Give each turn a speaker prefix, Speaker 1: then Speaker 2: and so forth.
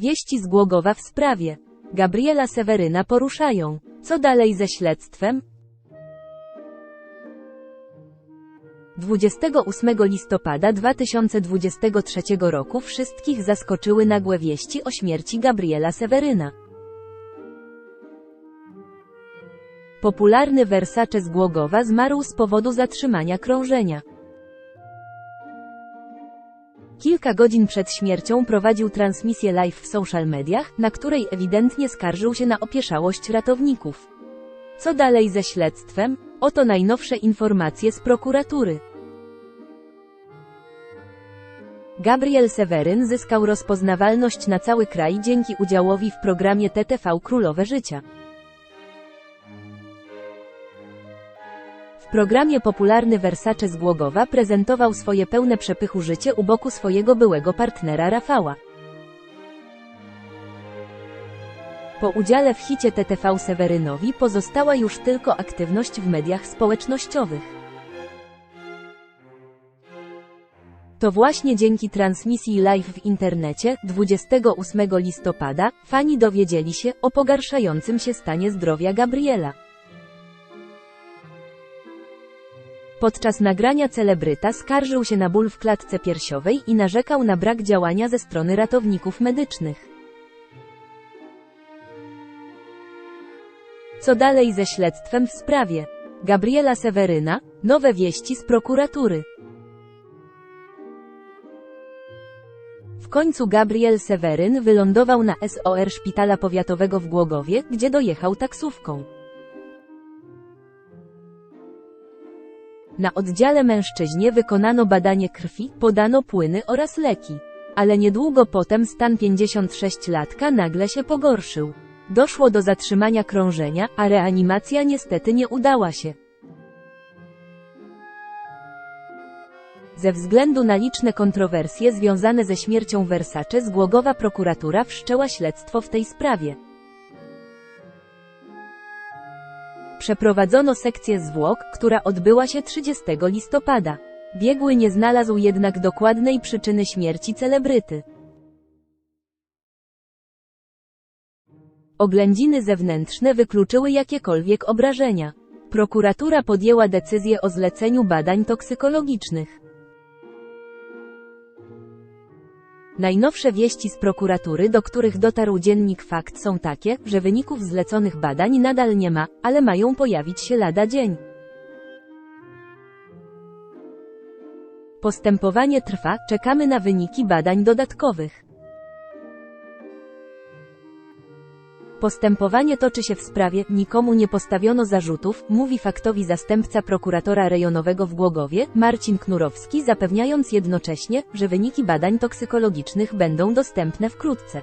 Speaker 1: Wieści z Głogowa w sprawie. Gabriela Seweryna poruszają. Co dalej ze śledztwem? 28 listopada 2023 roku wszystkich zaskoczyły nagłe wieści o śmierci Gabriela Seweryna. Popularny Versace z Głogowa zmarł z powodu zatrzymania krążenia. Kilka godzin przed śmiercią prowadził transmisję live w social mediach, na której ewidentnie skarżył się na opieszałość ratowników. Co dalej ze śledztwem? Oto najnowsze informacje z prokuratury. Gabriel Seweryn zyskał rozpoznawalność na cały kraj dzięki udziałowi w programie TTV Królowe Życia. Programie popularny Versace z Głogowa prezentował swoje pełne przepychu życie u boku swojego byłego partnera Rafała. Po udziale w hicie TTV Sewerynowi pozostała już tylko aktywność w mediach społecznościowych. To właśnie dzięki transmisji live w internecie 28 listopada fani dowiedzieli się o pogarszającym się stanie zdrowia Gabriela. Podczas nagrania celebryta skarżył się na ból w klatce piersiowej i narzekał na brak działania ze strony ratowników medycznych. Co dalej ze śledztwem w sprawie Gabriela Seweryna? Nowe wieści z prokuratury. W końcu Gabriel Seweryn wylądował na SOR Szpitala Powiatowego w Głogowie, gdzie dojechał taksówką. Na oddziale mężczyźnie wykonano badanie krwi, podano płyny oraz leki. Ale niedługo potem stan 56-latka nagle się pogorszył. Doszło do zatrzymania krążenia, a reanimacja niestety nie udała się. Ze względu na liczne kontrowersje związane ze śmiercią Versace z Głogowa prokuratura wszczęła śledztwo w tej sprawie. Przeprowadzono sekcję zwłok, która odbyła się 30 listopada. Biegły nie znalazł jednak dokładnej przyczyny śmierci celebryty. Oględziny zewnętrzne wykluczyły jakiekolwiek obrażenia. Prokuratura podjęła decyzję o zleceniu badań toksykologicznych. Najnowsze wieści z prokuratury, do których dotarł dziennik Fakt są takie, że wyników zleconych badań nadal nie ma, ale mają pojawić się lada dzień. Postępowanie trwa, czekamy na wyniki badań dodatkowych. Postępowanie toczy się w sprawie, nikomu nie postawiono zarzutów, mówi faktowi zastępca prokuratora rejonowego w Głogowie, Marcin Knurowski, zapewniając jednocześnie, że wyniki badań toksykologicznych będą dostępne wkrótce.